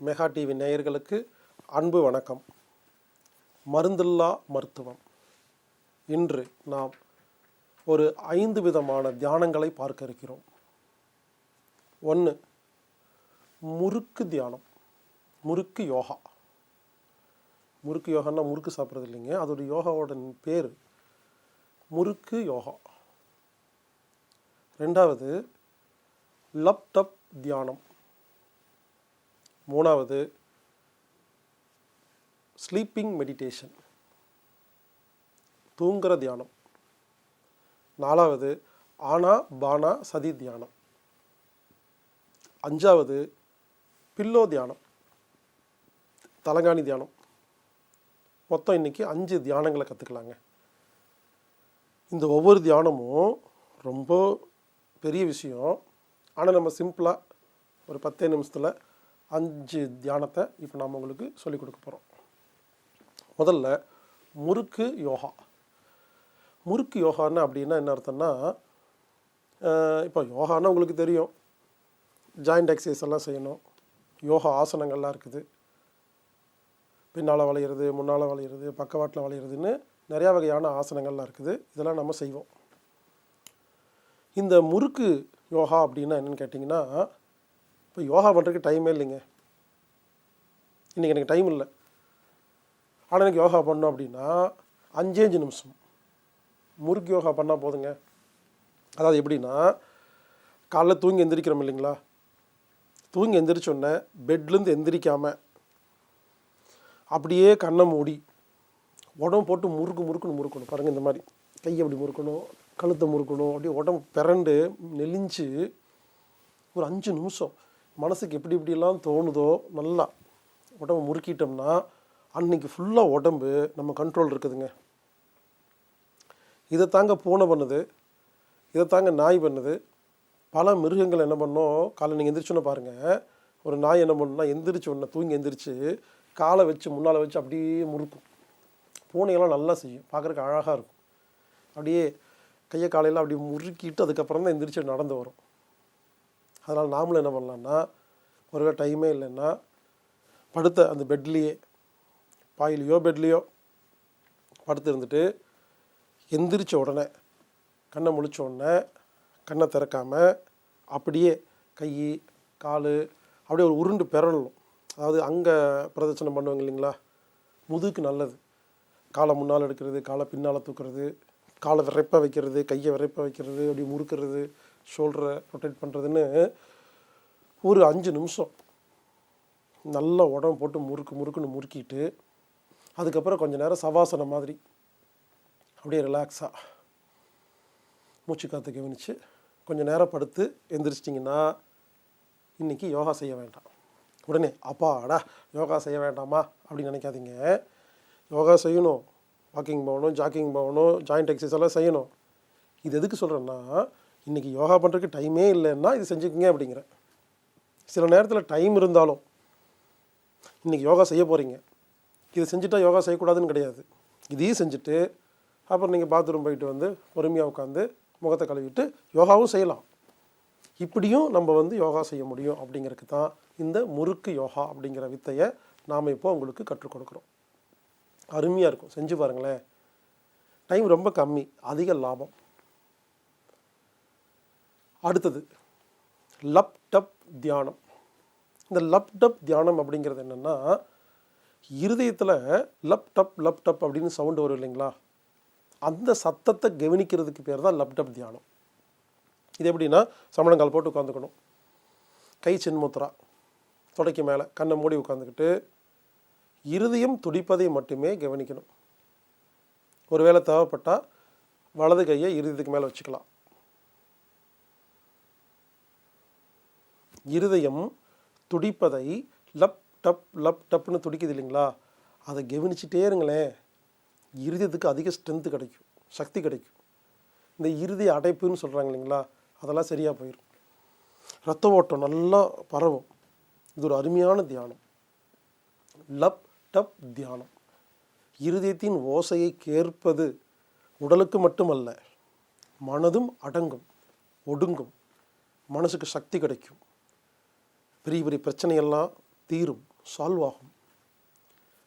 Mega TV நேயர்களுக்கு அன்பு வணக்கம். மருந்தில்லா மருத்துவம். இன்று நாம் ஒரு ஐந்து விதமான தியானங்களை பார்க்க இருக்கிறோம். ஒன்று முறுக்கு தியானம் முறுக்கு யோகா. முறுக்கு யோகான்னா முறுக்கு சாப்பிட்றது இல்லைங்க. அதோட யோகாவோட பேர் முறுக்கு யோகா. ரெண்டாவது லப்டப் தியானம். மூணாவது ஸ்லீப்பிங் மெடிடேஷன் தூங்குற தியானம். நாலாவது ஆனா பானா சதி தியானம். அஞ்சாவது பில்லோ தியானம். தலங்காணி தியானம். மொத்தம் இன்னைக்கு அஞ்சு தியானங்களை கற்றுக்கலாங்க இந்த ஒவ்வொரு தியானமும் ரொம்ப பெரிய விஷயம். ஆனால் நம்ம சிம்பிளாக ஒரு பத்தே நிமிஷத்தில் அஞ்சு தியானத்தை இப்போ நாம் உங்களுக்கு சொல்லிக் கொடுக்க போகிறோம் முதல்ல முறுக்கு யோகா. முறுக்கு யோகான்னு அப்படின்னா என்ன அர்த்தம்னா இப்போ யோகான்னா உங்களுக்கு தெரியும். ஜாயிண்ட் எக்ஸசைஸ் எல்லாம் செய்யணும். யோகா ஆசனங்கள்லாம் இருக்குது. பின்னால் வளையிறது முன்னால் வளையிறது பக்கவாட்டில் வளையிறதுன்னு நிறையா வகையான ஆசனங்கள்லாம் இருக்குது. இதெல்லாம் நம்ம செய்வோம். இந்த முறுக்கு யோகா அப்படின்னா என்னன்னு கேட்டிங்கன்னா இப்போ யோகா பண்ணுறதுக்கு டைமே இல்லைங்க. இன்றைக்கி எனக்கு டைம் இல்லை. ஆனால் எனக்கு யோகா பண்ணோம் அப்படின்னா அஞ்சே அஞ்சு நிமிஷம். முறுக்கு யோகா பண்ணால் போதுங்க. அதாவது எப்படின்னா காலைல தூங்கி எந்திரிக்கிறோம் இல்லைங்களா? தூங்கி எந்திரிச்ச உடனே பெட்லேருந்து எந்திரிக்காமல் அப்படியே கண்ணை மூடி உடம்பு போட்டு முறுக்கு முறுக்குன்னு முறுக்கணும். பாருங்கள் இந்த மாதிரி. கையை அப்படி முறுக்கணும் கழுத்தை முறுக்கணும். அப்படியே உடம்பு பிறண்டு நெளிஞ்சு ஒரு அஞ்சு நிமிஷம் மனசுக்கு எப்படி எப்படிலாம் தோணுதோ நல்லா உடம்பு முறுக்கிட்டோம்னா அன்னைக்கு ஃபுல்லாக உடம்பு நம்ம கண்ட்ரோல் இருக்குதுங்க. இதை தாங்க பூனை பண்ணுது இதை தாங்க நாய் பண்ணுது. பல மிருகங்கள் என்ன பண்ணோம் காலை நீங்கள் எந்திரிச்சோன்னு பாருங்கள் ஒரு நாய் என்ன பண்ணுன்னா எந்திரிச்ச உடனே தூங்கி எந்திரிச்சு காலை வச்சு முன்னால் வச்சு அப்படியே முறுக்கும். பூனையெல்லாம் நல்லா செய்யும் பார்க்குறக்கு அழகாக இருக்கும். அப்படியே கையை காலையில் அப்படி முறுக்கிட்டு அதுக்கப்புறம் தான் எந்திரிச்சு நடந்து வரும். அதனால் நாமளும் என்ன பண்ணலான்னா ஒருவேளை டைமே இல்லைன்னா படுத்த அந்த பெட்லேயே பாயிலையோ பெட்லேயோ படுத்து இருந்துட்டு எந்திரிச்ச உடனே கண்ணை முழிச்ச உடனே கண்ணை திறக்காமல் அப்படியே கை கால் அப்படியே ஒரு உருண்டு பெறணும் அதாவது அங்கே பிரதட்சணம் பண்ணுவாங்க இல்லைங்களா? முதுகுக்கு நல்லது. காலை முன்னால் எடுக்கிறது காலை பின்னால் தூக்குறது காலை விரைப்ப வைக்கிறது கையை விரைப்ப வைக்கிறது அப்படி முறுக்கிறது ஷோல்டரை ரொட்டேட் பண்ணுறதுன்னு ஒரு அஞ்சு நிமிஷம். நல்லா உடம்பு போட்டு முறுக்கு முறுக்குன்னு முறுக்கிட்டு அதுக்கப்புறம் கொஞ்ச நேரம் சவாசனம் மாதிரி. அப்படியே ரிலாக்ஸாக மூச்சு காற்று கவனித்து கொஞ்சம் நேரம் படுத்து எந்திரிச்சிட்டிங்கன்னா இன்றைக்கி யோகா செய்ய வேண்டாம். உடனே அப்பாடா யோகா செய்ய வேண்டாமா? அப்படின்னு நினைக்காதீங்க. யோகா செய்யணும். வாக்கிங் போகணும் ஜாக்கிங் போகணும் ஜாயிண்ட் எக்ஸசைஸ் எல்லாம் செய்யணும். இது எதுக்கு சொல்கிறேன்னா இன்றைக்கி யோகா பண்ணுறதுக்கு டைமே இல்லைன்னா இது செஞ்சுக்கோங்க அப்படிங்கிறேன். சில நேரத்தில் டைம் இருந்தாலும் இன்றைக்கி யோகா செய்ய போகிறீங்க இதை செஞ்சுட்டா யோகா செய்யக்கூடாதுன்னு கிடையாது. இதையும் செஞ்சுட்டு அப்புறம் நீங்கள் பாத்ரூம் போயிட்டு வந்து பொறுமையாக உட்காந்து முகத்தை கழுவிட்டு யோகாவும் செய்யலாம். இப்படியும் நம்ம வந்து யோகா செய்ய முடியும் அப்படிங்கிறதுக்கு தான் இந்த முறுக்கு யோகா அப்படிங்கிற வித்தையை நாம் இப்போ உங்களுக்கு கற்றுக் கொடுக்குறோம். அருமையாக இருக்கும். செஞ்சு பாருங்களேன். டைம் ரொம்ப கம்மி. அதிக லாபம். அடுத்தது லப்டப் தியானம். இந்த லப்டப் தியானம் அப்படிங்கிறது என்னென்னா இருதயத்தில் லப்டப் லப்டப் அப்படின்னு சவுண்டு வரும் இல்லைங்களா? அந்த சத்தத்தை கவனிக்கிறதுக்கு பேர் தான் லப்டப் தியானம். இது எப்படின்னா சமணங்கால் போட்டு உட்காந்துக்கணும் கை சின்முத்ரா துடைக்கு மேலே கண்ணை மூடி உட்காந்துக்கிட்டு இருதயம் துடிப்பதை மட்டுமே கவனிக்கணும். ஒருவேளை தேவைப்பட்டால் வலது கையை இருதயத்துக்கு மேலே வச்சுக்கலாம். இருதயம் துடிப்பதை லப் டப் லப் டப்னு துடிக்குது இல்லைங்களா? அதை கவனிச்சிட்டே இருங்களேன். இருதயத்துக்கு அதிக ஸ்ட்ரென்த்து கிடைக்கும் சக்தி கிடைக்கும். இந்த இருதய அடைப்புன்னு சொல்கிறாங்க இல்லைங்களா? அதெல்லாம் சரியாக போயிடும் ரத்த ஓட்டம் நல்லா பரவும். இது ஒரு அருமையான தியானம். லப் டப் தியானம். இருதயத்தின் ஓசையை கேட்பது உடலுக்கு மட்டுமல்ல மனதும் அடங்கும் ஒடுங்கும். மனசுக்கு சக்தி கிடைக்கும். பெரிய பெரிய பிரச்சனையெல்லாம் தீரும் சால்வ் ஆகும்.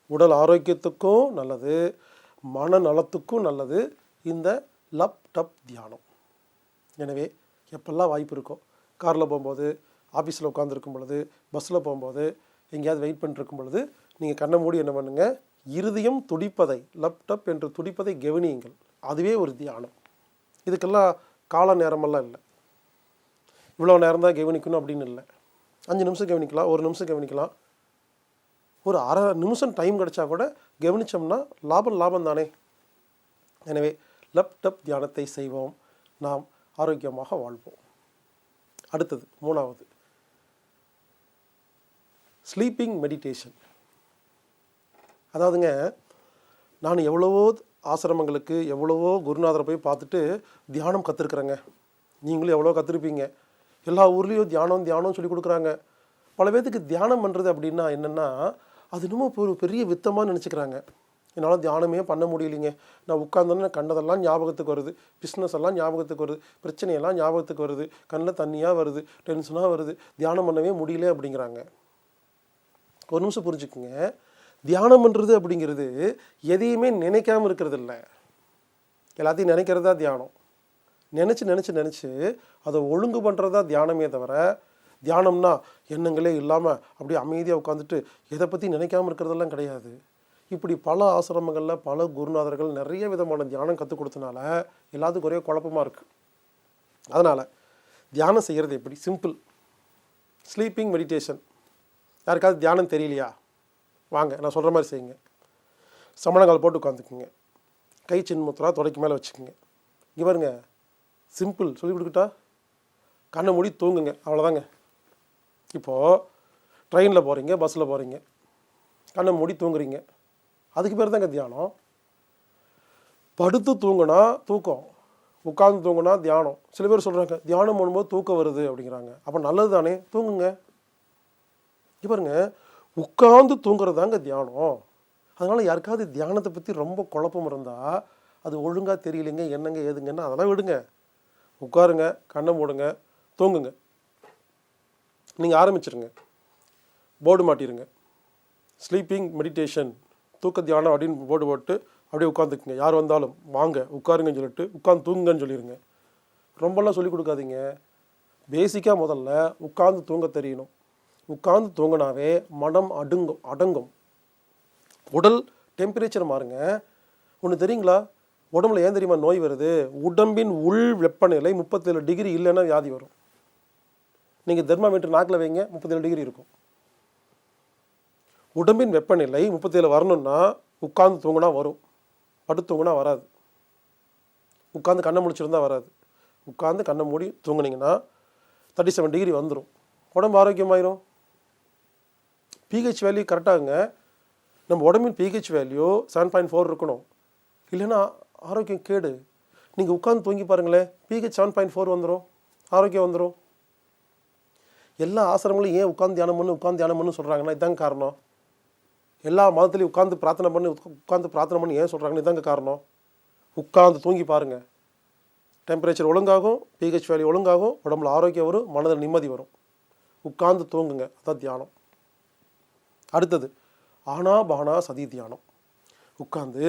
உடல் ஆரோக்கியத்துக்கும் நல்லது மனநலத்துக்கும் நல்லது. இந்த லப் டப் தியானம். எனவே எப்பெல்லாம் வாய்ப்பு இருக்கோ காரில் போகும்போது ஆஃபீஸில் உட்காந்துருக்கும் பொழுது பஸ்ஸில் போகும்போது எங்கேயாவது வெயிட் பண்ணிருக்கும் பொழுது நீங்கள் கண்ணை மூடி என்ன பண்ணுங்கள் இருதயம் துடிப்பதை லப்டப் என்று துடிப்பதை கவனியுங்கள். அதுவே ஒரு தியானம். இதுக்கெல்லாம் கால நேரமெல்லாம் இல்லை. இவ்வளோ நேரம் தான் கவனிக்கணும் அப்படின்னு இல்லை. அஞ்சு நிமிஷம் கவனிக்கலாம் ஒரு நிமிஷம் கவனிக்கலாம். ஒரு அரை நிமிஷம் டைம் கிடைச்சா கூட கவனித்தோம்னா லாபம் லாபம் தானே. எனவே லப்டப் தியானத்தை செய்வோம். நாம் ஆரோக்கியமாக வாழ்வோம். அடுத்தது மூணாவது. ஸ்லீப்பிங் மெடிடேஷன் அதாவதுங்க நான் எவ்வளவோ ஆசிரமங்களுக்கு எவ்வளவோ குருநாதரை போய் பார்த்துட்டு தியானம் கற்றுருக்குறேங்க நீங்களும் எவ்வளோ கற்றுருப்பீங்க எல்லா ஊர்லேயும் தியானம் தியானம் சொல்லி கொடுக்குறாங்க. பல பேர்த்துக்கு தியானம் பண்ணுறது அப்படின்னா என்னென்னா அது இன்னமும் ஒரு பெரிய வித்தமாக நினச்சிக்கிறாங்க. என்னால் தியானமே பண்ண முடியலைங்க. நான் உட்காந்தோன்னே கண்டதெல்லாம் ஞாபகத்துக்கு வருது. பிஸ்னஸ் எல்லாம் ஞாபகத்துக்கு வருது. பிரச்சனையெல்லாம் ஞாபகத்துக்கு வருது. கண்ணில் தண்ணியாக வருது. டென்ஷனாக வருது. தியானம் பண்ணவே முடியல அப்படிங்கிறாங்க. ஒரு நிமிஷம் புரிஞ்சுக்குங்க. தியானம் பண்ணுறது அப்படிங்கிறது எதையுமே நினைக்காமல் இருக்கிறது இல்லை எல்லாத்தையும் நினைக்கிறதா தியானம். நினச்சி நினச்சி நினச்சி அதை ஒழுங்கு பண்ணுறதா தியானமே தவிர தியானம்னா எண்ணங்களே இல்லாமல் அப்படியே அமைதியாக உட்காந்துட்டு எதை பற்றி நினைக்காம இருக்கிறதெல்லாம் கிடையாது. இப்படி பல ஆசிரமங்களில் பல குருநாதர்கள் நிறைய விதமான தியானம் கற்றுக் கொடுத்தனால எல்லாத்துக்கும் ஒரே குழப்பமாக இருக்குது அதனால் தியானம் செய்கிறது எப்படி? சிம்பிள் ஸ்லீப்பிங் மெடிடேஷன் யாருக்காவது தியானம் தெரியலையா? வாங்க நான் சொல்கிற மாதிரி செய்யுங்க. சமணங்கால் போட்டு உட்காந்துக்குங்க கை சின்முத்திரா தொடைக்கு மேலே வச்சுக்கோங்க. இங்கே சிம்பிள் சொல்லி கொடுக்கிட்டா? கண்ணை மூடி தூங்குங்க. அவ்வளோதாங்க இப்போது ட்ரெயினில் போகிறீங்க பஸ்ஸில் போகிறீங்க கண்ணை மூடி தூங்குறீங்க. அதுக்கு பேர் தாங்க தியானம். படுத்து தூங்குனா தூக்கம். உட்கார்ந்து தூங்குனா தியானம். சில பேர் சொல்கிறாங்க தியானம் பண்ணும்போது தூக்கம் வருது அப்படிங்கிறாங்க. அப்போ நல்லது தானே? தூங்குங்க. இங்க பாருங்க. உட்கார்ந்து தூங்குறது தாங்க தியானம். அதனால் யாருக்காவது தியானத்தை பற்றி ரொம்ப குழப்பம் இருந்தால் அது ஒழுங்காக தெரியலைங்க என்னங்க ஏதுங்கன்னா அதெல்லாம் விடுங்க. உட்காருங்க கண்ணை மூடுங்க தூங்குங்க. நீங்கள் ஆரம்பிச்சிருங்க. போர்டு மாட்டிருங்க. ஸ்லீப்பிங் மெடிடேஷன் தூக்க தியானம் அப்படின்னு போர்டு போட்டு அப்படியே உட்காந்துக்குங்க யார் வந்தாலும் வாங்க உட்காருங்கன்னு சொல்லிட்டு உட்காந்து தூங்குங்கன்னு சொல்லிடுங்க ரொம்பலாம் சொல்லிக் கொடுக்காதீங்க. பேசிக்காக முதல்ல உட்காந்து தூங்க தெரியணும். உட்காந்து தூங்கினாவே மனம் அடுங்கும் அடங்கும். உடல் டெம்பரேச்சர் மாறுங்க. ஒன்று தெரியுங்களா? உடம்புல ஏன் தெரியுமா நோய் வருது? உடம்பின் உள் வெப்பநிலை முப்பத்தேழு டிகிரி இல்லைன்னா வியாதி வரும். நீங்கள் தெர்மாமீட்டர் நாக்கில் வைங்க முப்பத்தேழு டிகிரி இருக்கும். உடம்பின் வெப்பநிலை முப்பத்தேழு வரணும்னா உட்காந்து தூங்கினா வரும். படுத்து தூங்கினா வராது. உட்காந்து கண்ணை முடிச்சிருந்தா வராது. உட்காந்து கண்ணை மூடி தூங்குனீங்கன்னா தேர்ட்டி செவன் டிகிரி வந்துடும் உடம்பு ஆரோக்கியமாயிரும். பிஹெச் வேல்யூ கரெக்டாகுங்க நம்ம உடம்பின் pH value seven point four இருக்கணும். இல்லைன்னா ஆரோக்கியம் கேடு. நீங்கள் உட்காந்து தூங்கி பாருங்களேன். பிஹெச் செவன் பாயிண்ட் ஃபோர் வந்துடும் ஆரோக்கியம் வந்துடும் எல்லா ஆசிரமங்களும் ஏன் உட்காந்து தியானம் பண்ணு உட்காந்து தியானம் பண்ணு சொல்கிறாங்கன்னா இதாங்க காரணம். எல்லா மதத்துலையும் உட்காந்து பிரார்த்தனை பண்ணி உட்காந்து பிரார்த்தனை பண்ணி ஏன் சொல்கிறாங்கன்னு இதாங்க காரணம். உட்காந்து தூங்கி பாருங்கள் டெம்பரேச்சர் ஒழுங்காகும் பிஹெச் வேல்யூ ஒழுங்காகும் உடம்புல ஆரோக்கியம் வரும் மனதில் நிம்மதி வரும். உட்காந்து தூங்குங்க. அதான் தியானம். அடுத்தது ஆனா பானா சதி தியானம். உட்காந்து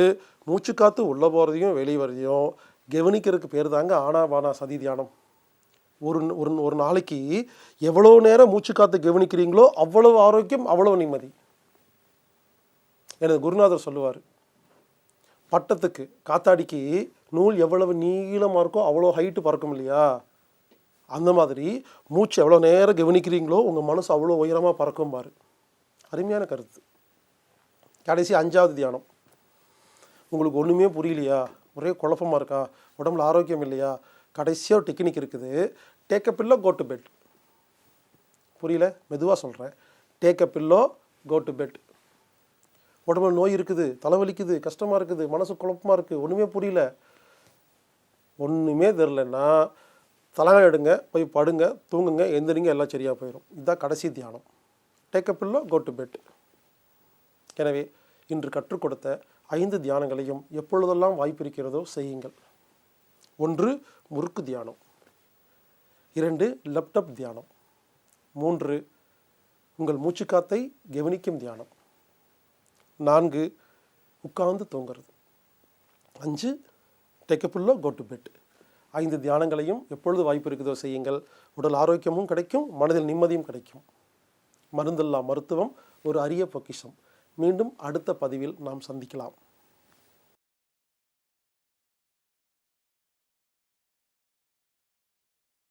மூச்சு காத்து உள்ளே போகிறதையும் வெளியே வரதையும் கவனிக்கிறதுக்கு பேர் தாங்க ஆனா பானா சதி தியானம். ஒரு ஒரு ஒரு நாளைக்கு எவ்வளோ நேரம் மூச்சு காத்து கவனிக்கிறீங்களோ அவ்வளவு ஆரோக்கியம் அவ்வளவு நிம்மதி. எனது குருநாதர் சொல்லுவார் பட்டத்துக்கு காத்தாடிக்கு நூல் எவ்வளவு நீளமாக இருக்கோ அவ்வளோ ஹைட்டு பறக்கும் இல்லையா? அந்த மாதிரி மூச்சு எவ்வளோ நேரம் கவனிக்கிறீங்களோ உங்கள் மனசு அவ்வளோ உயரமாக பறக்கும் பாரு அருமையான கருத்து. கடைசி அஞ்சாவது தியானம். உங்களுக்கு ஒன்றுமே புரியலையா? ஒரே குழப்பமாக இருக்கா? உடம்புல ஆரோக்கியம் இல்லையா? கடைசியாக டெக்னிக் இருக்குது. Take a pillow go to bed புரியல? மெதுவாக சொல்கிறேன் take a pillow go to bed உடம்புல நோய் இருக்குது தலைவலிக்குது கஷ்டமாக இருக்குது மனசு குழப்பமாக இருக்குது ஒன்றுமே புரியல. ஒன்றுமே தெரிலன்னா தலகா எடுங்க போய் படுங்க தூங்குங்க எந்திரிங்க எல்லாம் சரியாக போயிடும் இதுதான் கடைசி தியானம். Take a pillow go to bed எனவே இன்று கற்றுக் கொடுத்த ஐந்து தியானங்களையும் எப்பொழுதெல்லாம் வாய்ப்பிருக்கிறதோ செய்யுங்கள். ஒன்று முறுக்கு தியானம். இரண்டு லேப்டாப் தியானம். மூன்று உங்கள் மூச்சுக்காத்தை கவனிக்கும் தியானம். நான்கு உட்கார்ந்து தூங்குறது. அஞ்சு டெக்கப்புல்லோ கோ டு பெட் ஐந்து தியானங்களையும் எப்பொழுது வாய்ப்பு இருக்குதோ செய்யுங்கள். உடல் ஆரோக்கியமும் கிடைக்கும் மனதில் நிம்மதியும் கிடைக்கும். மருந்தில்லா மருத்துவம் ஒரு அரிய பொக்கிஷம். மீண்டும் அடுத்த பதிவில் நாம் சந்திக்கலாம்.